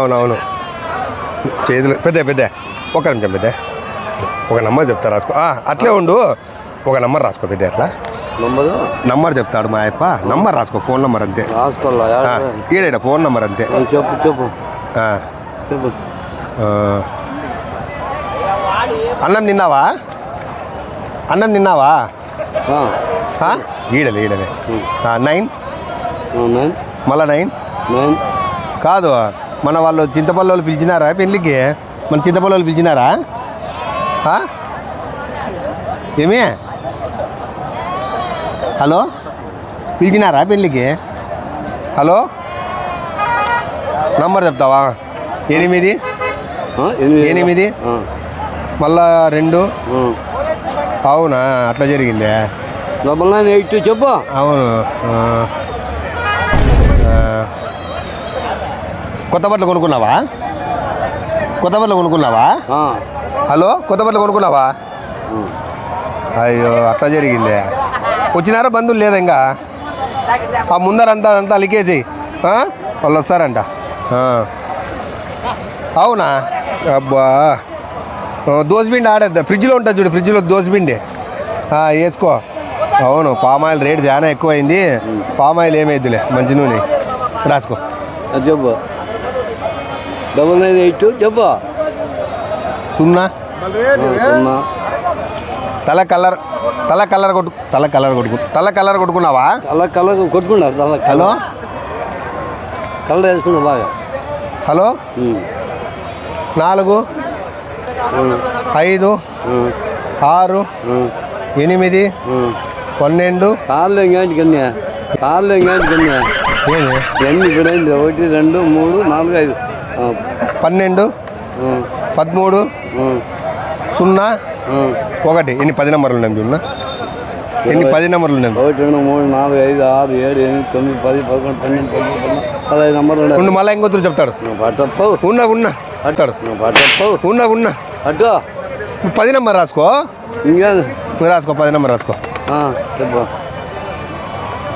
అవునవును. చేతులు పెద్ద పెద్ద. ఒక నిమిషం పెద్ద. ఒక నంబర్ చెప్తా రాసుకో. ఆ, అట్లే ఉండు. ఒక నంబర్ రాసుకో పెద్ద అట్లా. నంబరు? నంబర్ చెప్తాడు మా అయ్యప్ప. నంబర్ రాసుకో ఫోన్ నంబర్ అంతే. ఈడేడ ఫోన్ నంబర్ అంతే. చెప్పు చెప్పు. అన్నం తిన్నావా? అన్నం తిన్నావా? ఈడలే ఈడలే. నైన్. నైన్. మళ్ళా నైన్? నైన్. కాదు. మన వాళ్ళు చింతపల్లి వాళ్ళు పిలిచినారా పెళ్ళికి? మన చింతపల్లి వాళ్ళు పిలిచినారా? ఏమి? హలో? పిలిచినారా పెళ్ళికి? హలో? నంబర్ చెప్తావా? ఎనిమిది? ఎనిమిది. మళ్ళా రెండు. అవునా? అట్లా జరిగిందే? డబల్ నైన్ ఎయిట్ చెప్పు. అవును. కొత్త బట్టలు కొనుక్కున్నావా? కొత్త బట్టలు కొనుక్కున్నావా? హలో కొత్త బట్టలు కొనుక్కున్నావా. అయ్యో అట్లా జరిగిందే. వచ్చినారా బంధువులు లేదా ఇంకా? ఆ ముందరంతా అంతా అలికేసి వాళ్ళు వస్తారంట. అవునా? అబ్బా. దోసపిండి ఆడేద్దా ఫ్రిడ్జ్లో ఉంటుంది చూడు ఫ్రిడ్జ్లో దోసపిండి వేసుకో. అవును పామాయిల్ రేట్ చాలా ఎక్కువైంది. పామాయిల్ ఏమైద్దిలే మంచి నూనె. రాసుకో. డబల్ నైన్ ఎయిట్ టూ చెప్పు. సున్నా. సున్నా. తల కలర్ తల కలర్ కొట్టు తల కలర్ కొట్టుకు తల కలర్ కొట్టుకున్నావా? అలా కలర్ కొట్టుకున్నారు అలా హలో? కలర్ వేసుకున్నా బాగా. హలో? నాలుగు ఐదు ఆరు ఎనిమిది. పన్నెండు. కాళ్ళు ఎంగాంటి కన్యా కాళ్ళు ఎంగాంటి కన్యా ఎన్ని? ఇప్పుడు ఒకటి రెండు మూడు నాలుగు ఐదు. పన్నెండు పదమూడు సున్నా. ఒకటి. ఎన్ని పది నెంబర్లు ఉన్నాయి చూడన్నా ఎన్ని పది నెంబర్లు ఉన్నాయి? ఒకటి రెండు మూడు నాలుగు ఐదు ఆరు ఏడు ఎనిమిది తొమ్మిది పది పదకొండు పన్నెండు పద్నాలుగు పదహైదు నెంబర్లు ఉన్నాయి. ఉండు మళ్ళీ ఇంకొత్తురు చెప్తాడు. పట్టప్పవు ఉన్నా ఉన్నా పట్టప్పవు ఉన్నా ఉన్నా. అట్టు పది నెంబర్ రాసుకో. ఇంకా రాసుకో పది నెంబర్ రాసుకో. చెప్పు.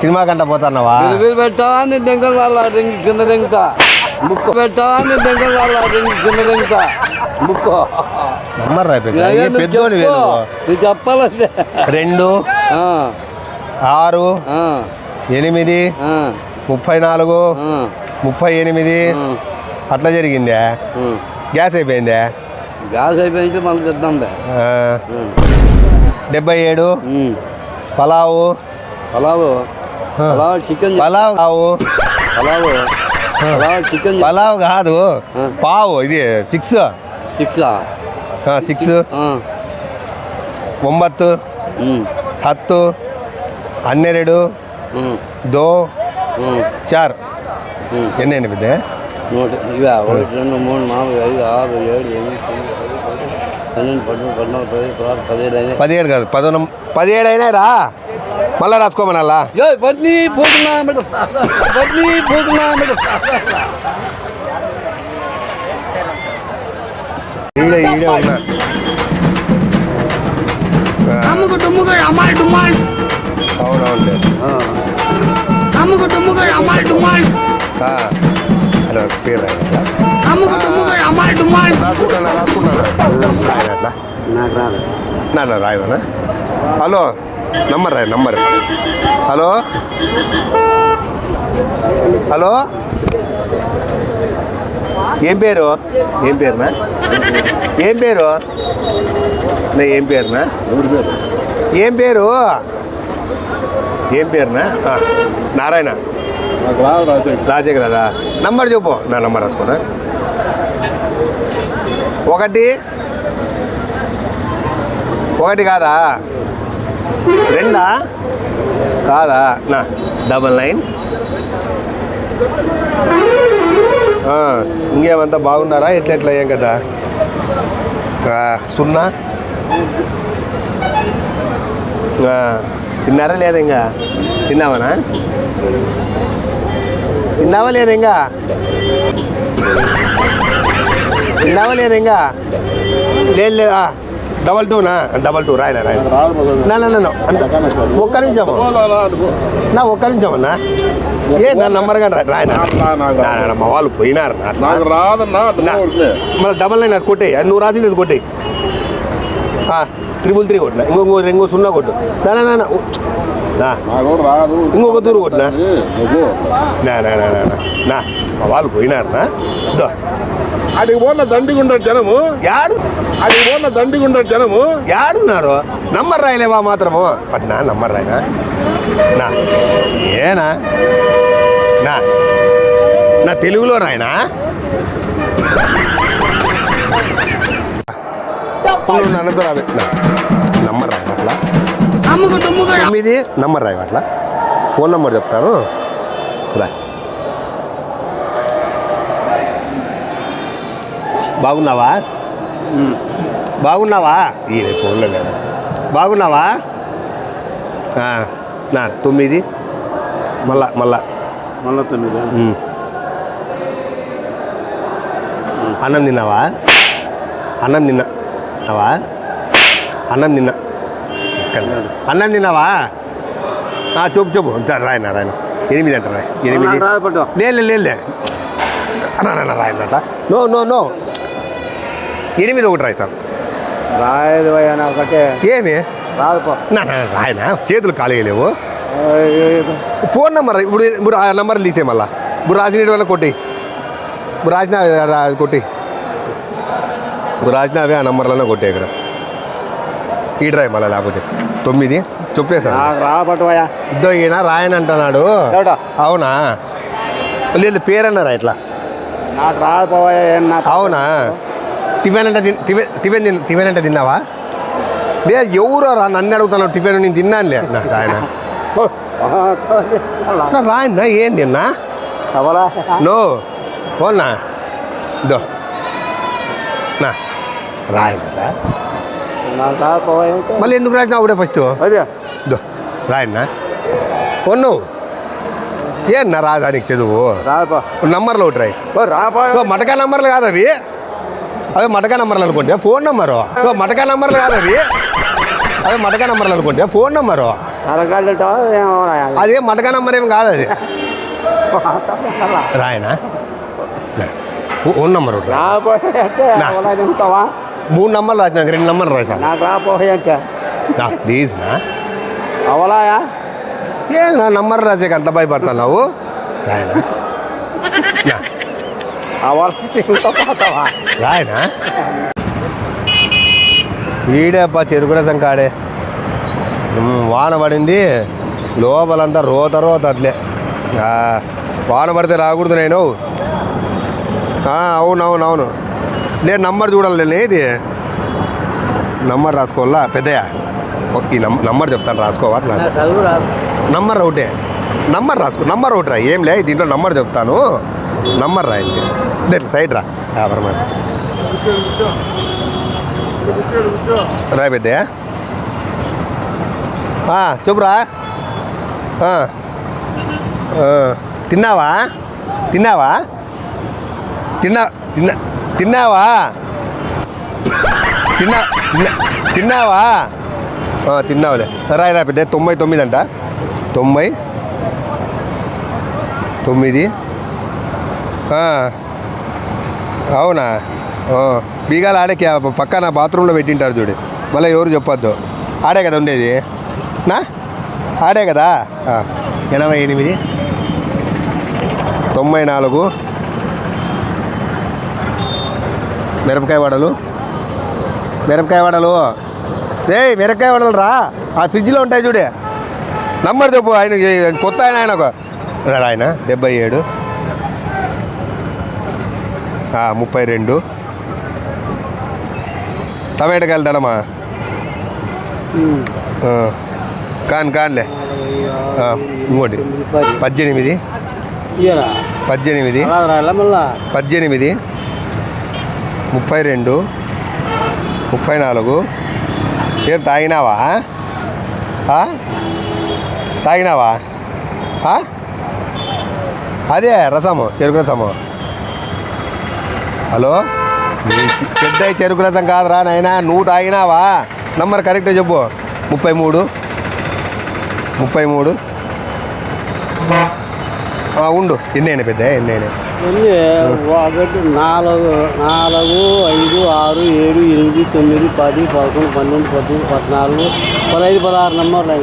సినిమా కంట పోతున్నావా? పెట్టావా? కింద దెంగతా ముక్కు పెట్టావా నీ దెంగలు వాళ్ళ రింగి కింద దెంగతా ముక్కు పెద్దోని నువ్వు చెప్పాలంటే. రెండు ఆరు ఎనిమిది ముప్పై నాలుగు ముప్పై ఎనిమిది. అట్లా జరిగిందే. గ్యాస్ అయిపోయిందే? గ్యాస్ అయిపోయింటే మనకు ఆ, డెబ్బై ఏడు పలావు. పలావు. పలావు చికెన్ పలావ్. పలావు. ಚಿಕನ್ ಪಲಾವ್ ಅದು ಪಾವ್ ಇದು ಸಿಕ್ಸ್ ಸಿಕ್ಸ್ ಹಾಂ ಸಿಕ್ಸ್ ಒಂಬತ್ತು ಹತ್ತು ಹನ್ನೆರಡು ದೋ ಚಾರ್. ಎಣ್ಣೆಣ್ಣೆ ಬಿದ್ದೆ. ನೋಡಿ ಇವೆ ಒಂದು ಮೂರು ನಾಲ್ಕು మళ్ళా రాసుకోమనల్లా ఏ పత్ని పోతున్నా మేడం పత్ని పోతున్నా మేడం ఈడే ఈడే ఉన్నా ఆ, అమ్ముకు డుమ్ముకు అమ్మాయి డుమ్మాయి అవునవునులే అమ్ముకు డుమ్ముకు అమ్మాయి డుమ్మాయి ఆ, అట్లా పేరు రాయట్లా అమ్ముకు డుమ్ముకు అమ్మాయి డుమ్మాయి రాసుకుంటానా రాసుకుంటానా రాయనట్లా నాకు రాదు నా నా రాయవనా హలో నంబర్ రాయ నంబర్. హలో? హలో? ఏం పేరు? ఏం పేరునా ఏం పేరు? నా ఏం పేరునా ఏం పేరు? ఏం పేరునా నారాయణ. రాజేక్ రాదా నంబర్ చెప్పు నా నంబర్ రాసుకోనా? ఒకటి. ఒకటి కాదా? రెండా కాదా నా డబల్ నైన్ ఆ, ఇంకేమంతా బాగున్నారా ఎట్లా ఎట్లా ఏం కదా ఆ, సున్నా ఆ, తిన్నారా లేదా ఇంకా తిన్నావనా తిన్నావా లేదా ఇంకా తిన్నావా లేదా ఇంకా లేదు లేదు ఆ, డబల్ టూనా డబల్ టూ రాయనా రాయన నా నా, నా, నా, అంత ఒక్క నిమిషం. నా ఒక్క నిమిషం అన్నా. ఏ నా నంబర్ కానీ రా- రాయనా? నా- నాకు నా- నా- మా వాళ్ళు పోయినారు నా అట్లా. నాకు రాదన్నా అట్లా నా- కొడుకునే. మళ్ళీ డబల్ నైన్ అది కొట్టే. అది నువ్వు రాసింది కొట్టే. త్రిబుల్ త్రీ కొట్టిన. ఇంకో ఇంకో ఇంకో సున్నా కొట్టు. నా నా, నా నా. ఓ, నా. నాకు రాదు. ఇంకొక తూరు కొట్టినా? ఏ, నువ్వు నా నా నా నా, నా. నా మా వాళ్ళు పోయినారు నా. దో అడిగి పోన్న దండిగుంటాడు జనము. యాడు? అడిగి పోన్న దండిగుంటాడు జనము. యాడున్నారు నంబర్ రాయలేవా మాత్రము. పట్నా నంబర్ రాయనా నా. ఏనా? నా. నా తెలుగులో రాయనా? రావే. నా. నంబర్ రాయ అట్లా అమ్ముకు తుమ్ముకు తొమ్మిది నంబర్ రాయ అట్లా ఫోన్ నంబర్ చెప్తాను. రా. బాగున్నావా? బాగున్నావా? ఈ ఫోన్లో లేదు బాగున్నావా? నా తొమ్మిది. మళ్ళా మళ్ళా. మళ్ళా తొమ్మిది. అన్నం తిన్నావా? అన్నం తిన్నావా? అన్నం తిన్నా. అన్నం తిన్నావా? చూపు చూపు. రాయన రాయన ఎనిమిది అంట రాయ్. ఎనిమిది. లేదు లేదు లేదు రాయన అట్లా. No no no. ఎనిమిది ఒకటి రాయి సార్. రాయదు ఒకటే. ఏమి? రాదు నా రాయన? చేతులు ఖాళీ లేవు ఫోన్ నెంబర్ ఇప్పుడు ఇప్పుడు ఆ నెంబర్ తీసే మళ్ళా. ఇప్పుడు రాసిన వల్ల కొట్టి. ఇప్పుడు రాసిన కొట్టి. ఇప్పుడు రాసినవే ఆ నెంబర్లోనే కొట్టే ఇక్కడ. ఈ డ్రైవ్ మళ్ళీ లేకపోతే. తొమ్మిది? రాబట్టువయ్యా ఇద్దో ఈయన రాయని అంటున్నాడు? అవునా? లేదు పేరన్నారా ఇట్లా? నాకు రాదు అవునా? టిఫిన్ అంటే టిఫిన్ అంటే తిన్నావా? లేదు ఎవరో రా నన్ను అడుగుతున్నావు టిఫిన్ నేను తిన్నానులే నా రాయన నా రాయన్నా ఏం తిన్నా? నో ఓనా దో నా రాయన సార్. నాకు మళ్ళీ ఎందుకు రాసినా ఒకటే ఫస్ట్? అదే. దో రాయన్నా. ఒన్ను ఏనా రాదా నీకు చదువు? నంబర్లు ఒకటి రాయి. మటకా నంబర్లు కాదు అవి. అవి మటకా నంబర్లు అనుకోండి ఫోన్ నంబరు. మటకా నంబర్లు కాదు అవి అవి మటకా నంబర్లు అనుకోండి ఫోన్ నంబరు. అదే మటకా నంబర్ ఏం కాదు అది. రాయనా? నా. ఓ- ఓన్ నంబర్ మూడు నంబర్లు రాసినా రెండు నంబర్లు రాసా నాకు ప్లీజ్ నా అవలాయా? ఏ నా నంబర్ రాసేకి అంత భయపడుతున్నావు రాయనా? అవలా రాయనా? ఈడేప్ప చెరుకు రసం కాడే. వాన పడింది. లోపలంతా రోత రోత అట్లే. వాన పడితే రాకూడదు నేను. ఆ, అవును అవును అవును. లేదు నంబర్ చూడాలి నేను ఇది. నంబర్ రాసుకోవాలా? పెద్దయ్య. ఈ నంబర్ చెప్తాను రాసుకోవా అట్లా? నంబర్ ఒకటే. నంబర్ రాసుకో నంబర్ ఒకటి రా ఏం లే దీంట్లో నంబర్ చెప్తాను. నంబర్ రా లేదు సైడ్ రా. పరమాట రా పెద్దయా ఆ, చెప్పురా. తిన్నావా? తిన్నావా? తిన్నా తిన్నా తిన్నావా? తిన్నా తిన్నా తిన్నావా? తిన్నావులే. రాయి రా పెద్ద తొంభై తొమ్మిది అంట. తొంభై తొమ్మిది. అవునా? బీగాలు ఆడే పక్కన బాత్రూంలో పెట్టింటారు చూడు. మళ్ళీ ఎవరు చెప్పొద్దు. ఆడే కదా ఉండేది. నా? ఆడే కదా? ఎనభై ఎనిమిది. తొంభై నాలుగు. మిరపకాయ వడలు. మిరపకాయ వడలు. రే మిరపకాయ వడలు రా. ఆ ఫ్రిడ్జ్లో ఉంటాయి చూడే. నంబర్ చెప్పు ఆయన కొత్త ఆయన ఆయన ఒక ఆయన. డెబ్బై ఏడు. ముప్పై రెండు. టమాటకాయలు దడమా ఆ, కాన్ కాన్లే. ఇంకోటి. పద్దెనిమిది. పద్దెనిమిది. పద్దెనిమిది ముప్పై రెండు ముప్పై నాలుగు ఏం తాగినావా? తాగినావా? అదే రసము చెరుకు రసము. హలో? పెద్ద చెరుకు రసం కాదురా నాయనా నువ్వు తాగినావా? నంబర్ కరెక్టే చెప్పు. ముప్పై మూడు. ముప్పై మూడు. ఉండు. ఎన్ని అయినా పెద్ద ఎన్ని అయినా ఎన్ని? ఒకటి నాలుగు నాలుగు ఐదు ఆరు ఏడు ఎనిమిది తొమ్మిది పది పదకొండు పన్నెండు పద్దెనిమిది పద్నాలుగు పదహైదు పదహారు నంబర్లు?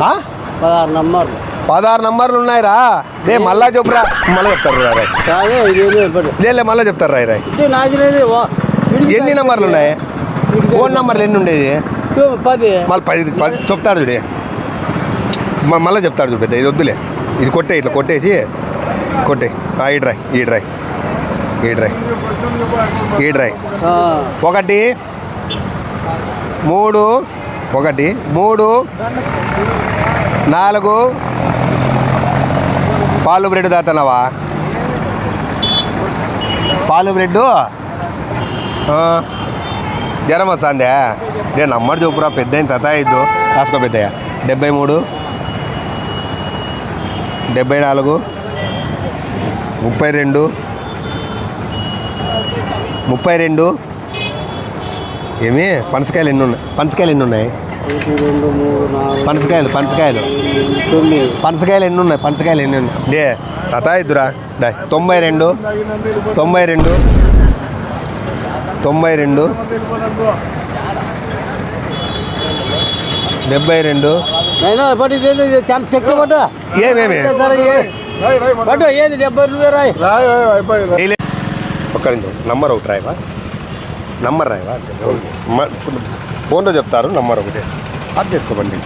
పదహారు నంబర్లు. పదహారు నంబర్లు ఉన్నాయిరా. లే మళ్ళా చెప్పురా. మళ్ళీ చెప్తారు రా రాయ్. కాదే ఐదు వేలు ఇవ్వబడి లే లే మళ్ళీ చెప్తారు రాయ్ రాయ్. ఇది నాది లేదు ఎన్ని నంబర్లు ఉన్నాయి ఫోన్ నంబర్లు ఎన్ని ఉండేది? పది. మళ్ళీ పది పది చెప్తాడు చూడే. మళ్ళీ చెప్తాడు చూడు పెద్ద ఇది వద్దులే. ఇది కొట్టే ఇట్లా కొట్టేసి కొట్టే. ఈడ్రాయ్ ఈడ్రాయ్ ఈడ్రాయ్ ఈడ్రాయ్ ఆ, ఒకటి మూడు ఒకటి మూడు నాలుగు. పాలు బ్రెడ్ దాతున్నావా పాలు బ్రెడ్ జ్వరం వస్తుందే నేను నమ్మడు చూపురా పెద్ద సతాయిద్దు. రాసుకో పెద్దయ్య. డెబ్బై మూడు డెబ్బై నాలుగు ముప్పై రెండు ముప్పై రెండు ఏమి? పనసకాయలు ఎన్ని ఉన్నాయి? పనసకాయలు ఎన్ని ఉన్నాయి? పనసకాయలు పనసకాయలు. పనసకాయలు ఎన్ని ఉన్నాయి? పనసకాయలు ఎన్ని ఉన్నాయి? లే సతాయిద్దురా. తొంభై రెండు తొంభై రెండు తొంభై రెండు. డెబ్బై రెండు. ఏమేమి రాయి. ఒక్క నిమిషం నంబర్ ఒకటి రాయవా? నంబర్ రాయవా? ఫోన్లో చెప్తారు నంబర్ ఒకటి. అది చేసుకోబండి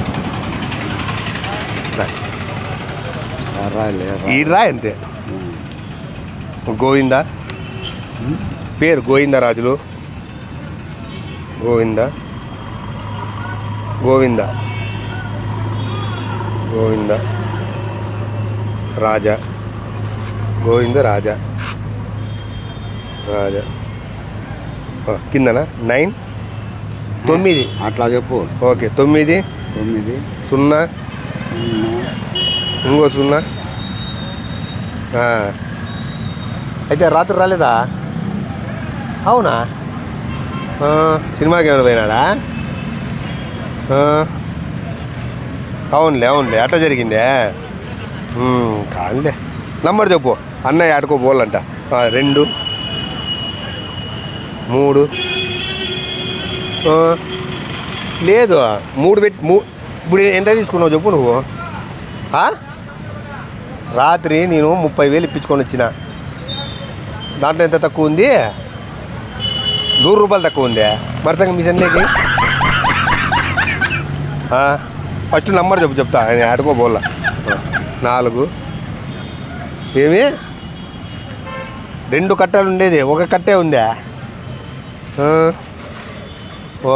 ఈ రా అంతే. గోవింద? పేరు గోవిందరాజులు గోవింద. గోవింద. గోవింద. రాజా. గోవింద రాజా. రాజా. కిందనా? నైన్? తొమ్మిది. అట్లా చెప్పు. ఓకే తొమ్మిది. తొమ్మిది. సున్నా. ఇంకో సున్నా. అయితే రాత్రి రాలేదా? అవునా? సినిమాకి ఏమైనా పోయినాడా? అవునులే అవునులే అట్లా జరిగిందే. ఉమ్, కానిలే నంబర్ చెప్పు. అన్నయ్య ఆడుకో పోవాలంట రెండు మూడు లేదు మూడు పెట్టి మూ ఇప్పుడు ఎంత తీసుకున్నావు చెప్పు నువ్వు? రాత్రి నేను ముప్పై వేలు ఇప్పించుకొని వచ్చిన. దాంట్లో ఎంత తక్కువ ఉంది? నూరు రూపాయలు తక్కువ ఉంది? మరసంగా మీ సందేకి? ఫస్ట్ నంబర్ చెప్పు చెప్తా. ఆయన ఆడుకోబోల నాలుగు. ఏమి? రెండు కట్టలు ఉండేది. ఒక కట్టే ఉందా?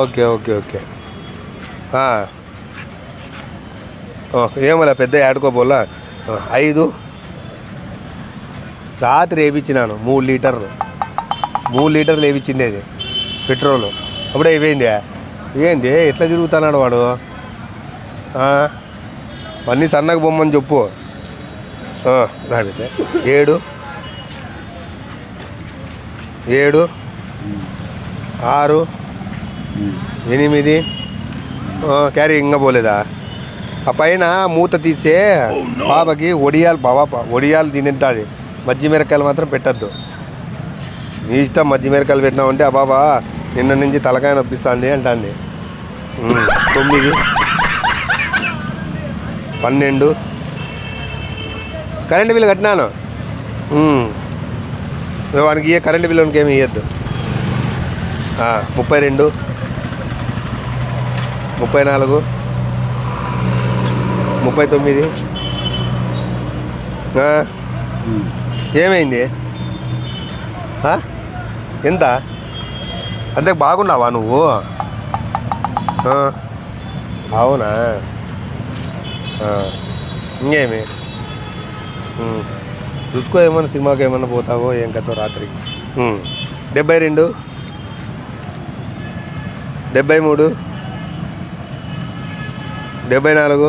Okay okay okay. ఏమలా పెద్ద ఆడుకోబోలా ఐదు. రాత్రి వేయించినాను మూడు లీటర్లు. మూడు లీటర్లు వేయించిండేది పెట్రోల్. అప్పుడే అయిపోయింది. ఏంది ఎట్లా తిరుగుతున్నాడు వాడు? ఆ, అన్నీ సన్నగా బొమ్మని చెప్పు. ఆ, ఏడు. ఏడు. ఆరు. ఎనిమిది. క్యారీ ఇంకా పోలేదా? ఆ పైన మూత తీసే బాబాకి ఒడియాలు బాబా ఒడియాలు తింటుంది. మజ్జి మిరకాయలు మాత్రం పెట్టద్దు. నీ ఇష్టం మజ్జి మిరకాయలు పెట్టినావంటే ఆ బాబా నిన్న నుంచి తలకాయ నొప్పిస్తుంది అంటుంది. తొమ్మిది. పన్నెండు. కరెంటు బిల్లు కట్టినాను. వానికి ఇయ్య కరెంటు బిల్లుకి ఏమి ఇవ్వద్దు ముప్పై రెండు. ముప్పై నాలుగు. ముప్పై తొమ్మిది. ఏమైంది? ఎంత? అంతే బాగున్నావా నువ్వు? అవునా ఇంకేమి? చూసుకో ఏమన్నా సినిమాకి ఏమన్నా పోతావో ఏం కథ రాత్రి. డెబ్బై రెండు. డెబ్బై మూడు. డెబ్బై నాలుగు.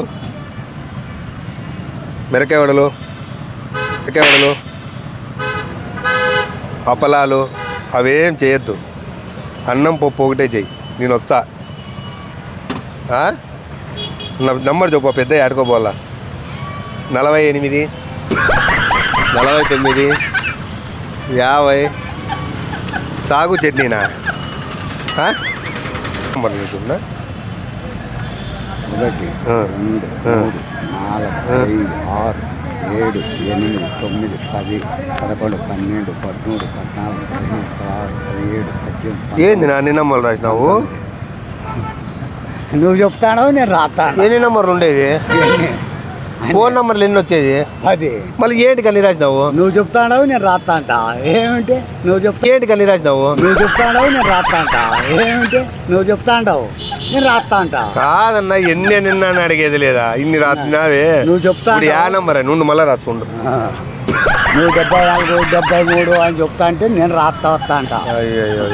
మిరకాయ వడలు మిరకాయ అప్పలాలు. అవేం చేయొద్దు. అన్నం పప్పు ఒకటే చెయ్యి. నేను వస్తా. నంబర్ చెప్పు పెద్ద ఆడుకోబోలా నలభై ఎనిమిది నలభై తొమ్మిది యాభై. సాగు చట్నీనా? మరి నీకున్నా? ఒకటి. మూడు నాలుగు ఐదు ఆరు ఏడు ఎనిమిది తొమ్మిది పది పదకొండు పన్నెండు పదమూడు పద్నాలుగు పదిహేను పదహారు పదిహేడు పద్దెనిమిది ఏంది నా ఎన్ని నెంబర్లు రాసినావు? నువ్వు చెప్తానో నేను రాస్తాను? ఎన్ని నెంబర్లు ఉండేది? ఫోన్ నెంబర్లు ఎన్ని వచ్చేది? పది. మళ్ళీ ఏంటి కన్నీ రాసినావు? నువ్వు చెప్తానో నేను రాస్తా అంట ఏమిటి? నువ్వు చెప్తా ఏంటి కన్నీ రాసినావు? నువ్వు చెప్తానో నేను రాస్తా అంట ఏమిటి? నువ్వు చెప్తాండవు నేను రాస్తా అంట. కాదన్నా ఎన్ని నిన్న అని అడిగేది లేదా? ఇన్ని రాసినావే నువ్వు చెప్తా ఇప్పుడు యా నంబర్ నుండి మళ్ళీ రాసుండు ఆ. నువ్వు డెబ్బై నాలుగు డెబ్బై మూడు అని చెప్తా అంటే నేను రాస్తా వస్తా అంట. అయ్యో